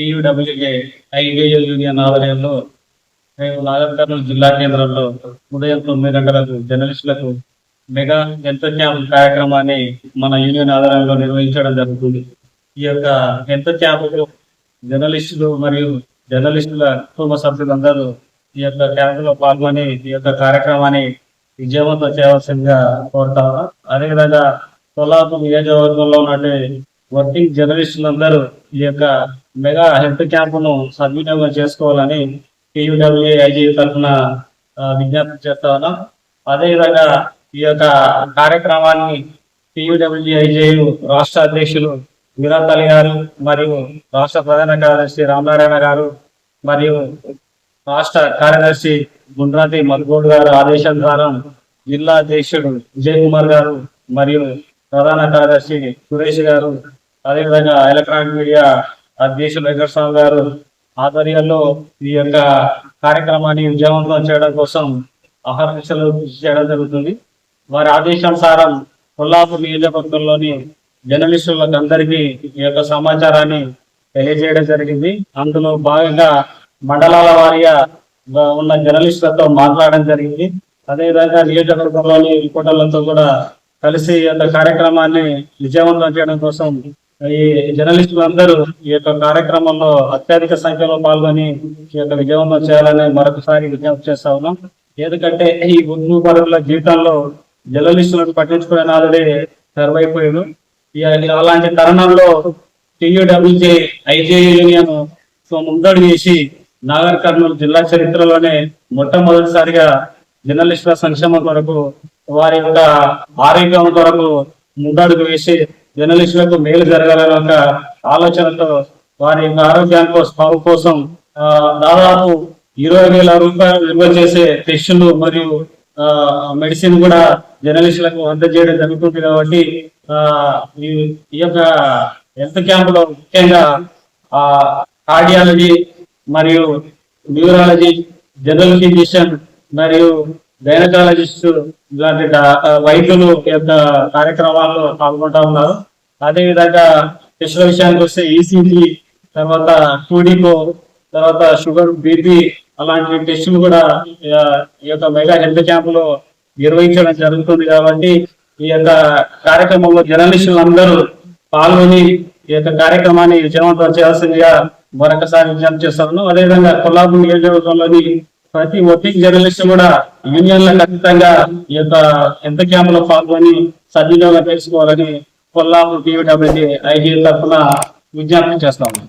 టీయూడబ్ల్యూఏ IAL union ఆధ్వర్యంలో రేపు నాగర్ కర్నూలు జిల్లా కేంద్రంలో ఉదయం తొమ్మిది గంటలకు జర్నలిస్టులకు మెగా ఎంత క్యాంప్ కార్యక్రమాన్ని మన యూనియన్ ఆధ్వర్యంలో నిర్వహించడం జరుగుతుంది. ఈ యొక్క ఎంత జర్నలిస్టులు మరియు జర్నలిస్టుల కుటుంబ సభ్యులందరూ ఈ యొక్క క్యాంపులో పాల్గొని ఈ యొక్క కార్యక్రమాన్ని విజయవంతం చేయవలసిందిగా కోరుతాము అదేవిధంగా కొల్లాపూర్ నియోజకవర్గంలో ఉన్నటువంటి వర్కింగ్ జర్నలిస్టులందరూ ఈ యొక్క మెగా హెల్త్ క్యాంపును సద్వినియోగం చేసుకోవాలని టీయూడబ్ల్యూ ఐజీ తరఫున విజ్ఞప్తి చేస్తా ఉన్నాం. అదేవిధంగా ఈ యొక్క కార్యక్రమాన్ని టీయూడబ్ల్యూ ఐజేయు రాష్ట్ర అధ్యక్షులు విరాట్ అలీ గారు మరియు రాష్ట్ర ప్రధాన కార్యదర్శి రామనారాయణ గారు మరియు రాష్ట్ర కార్యదర్శి గుండ్రాతి మధుగోడ్ గారు ఆదేశం ద్వారా జిల్లా అధ్యక్షుడు విజయ్ కుమార్ గారు మరియు ప్రధాన కార్యదర్శి సురేష్ గారు అదేవిధంగా ఎలక్ట్రానిక్ మీడియా అధ్యక్షులు వెంకటస్వామి గారు ఆధ్వర్యంలో ఈ యొక్క కార్యక్రమాన్ని విజయవంతం చేయడం కోసం అహర్నిశలు కృషి చేయడం జరుగుతుంది. వారి ఆదేశానుసారం కొల్లాపూర్ నియోజకవర్గంలోని జర్నలిస్టులకు అందరికీ ఈ యొక్క సమాచారాన్ని తెలియజేయడం జరిగింది. అందులో భాగంగా మండలాల వారీగా ఉన్న జర్నలిస్టులతో మాట్లాడడం జరిగింది. అదేవిధంగా నియోజకవర్గంలోని రిపోర్టర్లతో కూడా కలిసి ఈ యొక్క కార్యక్రమాన్ని విజయవంతం చేయడం కోసం ఈ జర్నలిస్టులు అందరూ ఈ యొక్క కార్యక్రమంలో అత్యధిక సంఖ్యలో పాల్గొని ఈ యొక్క విజయవంతం చేయాలని మరొకసారి విజ్ఞప్తి చేస్తా ఉన్నాం. ఎందుకంటే ఈ గుండు పరుగుల జీవితంలో జర్నలిస్టులను పట్టించుకునే నాదుడే సర్వైపోయాడు అలాంటి తరుణంలో టీయూడబ్ల్యూజే ఐజే యూనియన్ సో ముందడు వేసి నాగర్ కర్నూలు జిల్లా చరిత్రలోనే మొట్టమొదటిసారిగా జర్నలిస్టుల సంక్షేమం కొరకు వారి యొక్క ఆరోగ్యం కొరకు ముందడుగు వేసి జర్నలిస్టులకు మేలు జరగాలనే ఒక ఆలోచనతో వారి యొక్క ఆరోగ్యానికి బాగు కోసం దాదాపు ఇరవై వేల రూపాయలు విలువ చేసే టెస్టులు మరియు మెడిసిన్ కూడా జర్నలిస్టులకు అందజేయడం జరుగుతుంది కాబట్టి ఈ యొక్క హెల్త్ క్యాంపులో ముఖ్యంగా ఆ కార్డియాలజీ మరియు న్యూరాలజీ జనరల్ ఫిజిషియన్ మరియు గైనకాలజిస్ట్ ఇలాంటి వైద్యులు ఈ యొక్క కార్యక్రమాల్లో పాల్గొంటా ఉన్నారు. అదే విధంగా టెస్టుల విషయానికి వస్తే ఈసీజీ తర్వాత టూడికో తర్వాత షుగర్ బీపీ అలాంటి టెస్టులు కూడా ఈ యొక్క మెగా హెల్త్ క్యాంపులో నిర్వహించడం జరుగుతుంది కాబట్టి ఈ యొక్క కార్యక్రమంలో జర్నలిస్టులు అందరూ పాల్గొని ఈ యొక్క కార్యక్రమాన్ని విజయవంతం చేయాల్సిందిగా మరొకసారి విజ్ఞప్తి చేస్తాను అదేవిధంగా కొల్లాపూర్ నియోజకవర్గంలోని ప్రతి వర్కింగ్ జర్నలిస్ట్ కూడా యూనియన్ల ఖచ్చితంగా ఈ యొక్క ఎంత క్యాంపులో పాల్గొని సద్వినియోగం తెలుసుకోవాలని కొల్లాపూర్ టీవీ ఐజీ తరఫున విజ్ఞాపనం చేస్తాము ఉన్నాం.